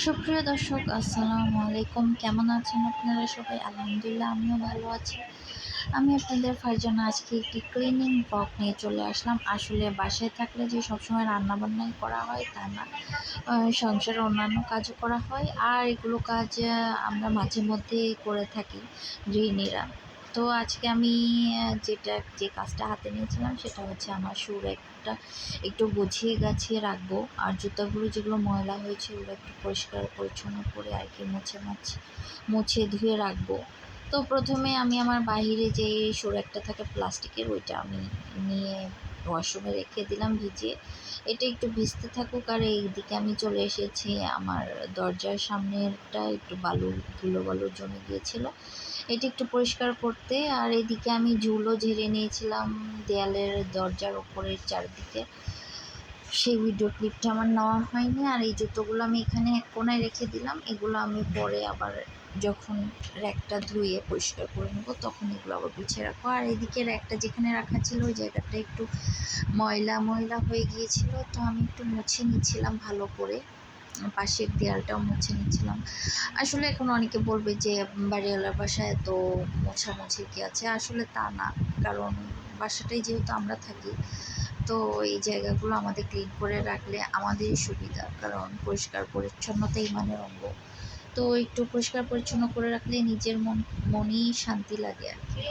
সুপ্রিয় দর্শক, আসসালামু আলাইকুম। কেমন আছেন আপনারা সবাই? আলহামদুলিল্লাহ, আমিও ভালো আছি। আমি আপনাদের ফারজানা, আজকে একটি ক্লিনিং ব্লগ নিয়ে চলে আসলাম। আসলে বাসায় থাকলে যে সবসময় রান্নাবান্নাই করা হয়, তা না। সংসারে অন্যান্য কাজও করা হয়, আর এগুলো কাজ আমরা মাঝে মধ্যে করে থাকি, গৃহিণীরা। তো আজকে আমি যেটা, যে কাজটা হাতে নিয়েছিলাম সেটা হচ্ছে আমার সুর একটা একটু গুছিয়ে গাছিয়ে রাখব। আর জুতাগুলো যেগুলো ময়লা হয়েছে ওগুলো একটু পরিষ্কার পরিচ্ছন্ন করে আর কি মুছে মাছ মুছে ধুয়ে রাখব। তো প্রথমে আমি আমার বাইরে যে একটা থাকে প্লাস্টিকের, ওইটা আমি নিয়ে ওয়াশরুমে রেখে দিলাম ভিজিয়ে। এটা একটু ভিজতে থাকুক আর এইদিকে আমি চলে এসেছি আমার দরজার সামনেরটা, একটু বালু, ধুলো বালু জমে গিয়েছিল। এটি একটু পরিষ্কার করতে আর এদিকে আমি ঝুলও ঝেড়ে নিয়েছিলাম দেয়ালের দরজার ওপরের চারদিকে। সেই ভিডিও ক্লিপটা আমার নেওয়া হয়নি আর এই জুতোগুলো আমি এখানে কোনায় রেখে দিলাম, এগুলো আমি পরে আবার যখন র্যাকটা ধুয়ে পরিষ্কার করে নেব, তখন এগুলো আবার গুছিয়ে রাখব। আর এদিকে র্যাকটা যেখানে রাখা ছিল, ওই জায়গাটা একটু ময়লা ময়লা হয়ে গিয়েছিল, তো আমি একটু মুছে নিচ্ছিলাম ভালো করে। পাশের দেয়ালটাও মুছে নিচ্ছিলাম। আসলে এখন অনেকে বলবে যে, বাড়িওয়ালার বাসায় এত মোছামুছি কি আছে? আসলে তা না, কারণ বাসাটাই যেহেতু আমরা থাকি, তো এই জায়গাগুলো আমাদের ক্লিন করে রাখলে আমাদেরই সুবিধা, কারণ পরিষ্কার পরিচ্ছন্নতাই মানে অঙ্গ। তো একটু পরিষ্কার পরিচ্ছন্ন করে রাখলে নিজের মন, মনই শান্তি লাগে আর কি।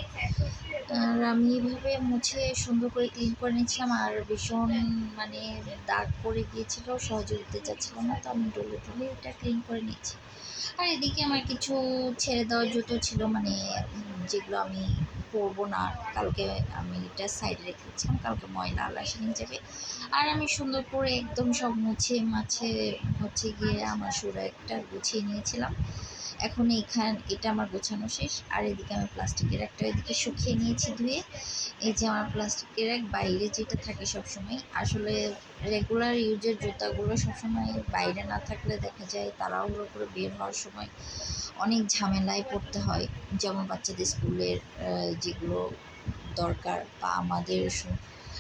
আর আমি এইভাবে মুছে সুন্দর করে ক্লিন করে নিয়েছিলাম আর ভীষণ মানে দাগ পড়ে গিয়েছিল, সহজে উঠতে চাচ্ছিল না, তো আমি ডলে ডলে এটা ক্লিন করে নিয়েছি। আর এদিকে আমার কিছু ছেড়ে দেওয়ার জুতো ছিল মানে যেগুলো আমি পরবো না। কালকে আমি এটা সাইডে রেখেছিলাম কালকে ময়লা আলাসে নিয়ে যাবে আর আমি সুন্দর করে একদম সব মুছে মাছে হচ্ছে গিয়ে আমার সুরা একটা গুছিয়ে নিয়েছিলাম। এখন এইখান, এটা আমার গোছানো শেষ। আর এদিকে আমি প্লাস্টিকের একটা এদিকে শুকিয়ে নিয়েছি ধুয়ে। এই যে আমার প্লাস্টিকের এক বাইরে যেটা থাকে সবসময়, আসলে রেগুলার ইউজের জুতাগুলো সবসময় বাইরে না থাকলে দেখা যায় তাড়াহুড়ো করে বের হওয়ার সময় অনেক ঝামেলায় পড়তে হয়। যেমন বাচ্চাদের স্কুলের যেগুলো দরকার বা আমাদের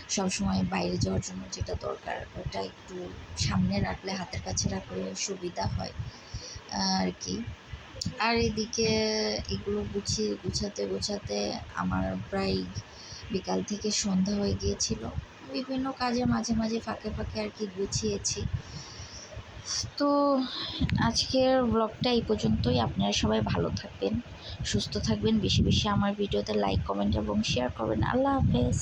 সবসময় বাইরে যাওয়ার জন্য যেটা দরকার, ওটা একটু সামনে রাখলে, হাতের কাছে রাখলে সুবিধা হয় আর কি। আর এদিকে এগুলো গুছিয়ে, গুছাতে গুছাতে আমার প্রায় বিকাল থেকে সন্ধ্যা হয়ে গিয়েছিল। বিভিন্ন কাজে মাঝে মাঝে ফাঁকে ফাঁকে আর কি গুছিয়েছি। তো আজকের ব্লগটা এই পর্যন্তই। আপনারা সবাই ভালো থাকবেন, সুস্থ থাকবেন, বেশি বেশি আমার ভিডিওতে লাইক কমেন্ট এবং শেয়ার করবেন। আল্লাহ হাফেজ।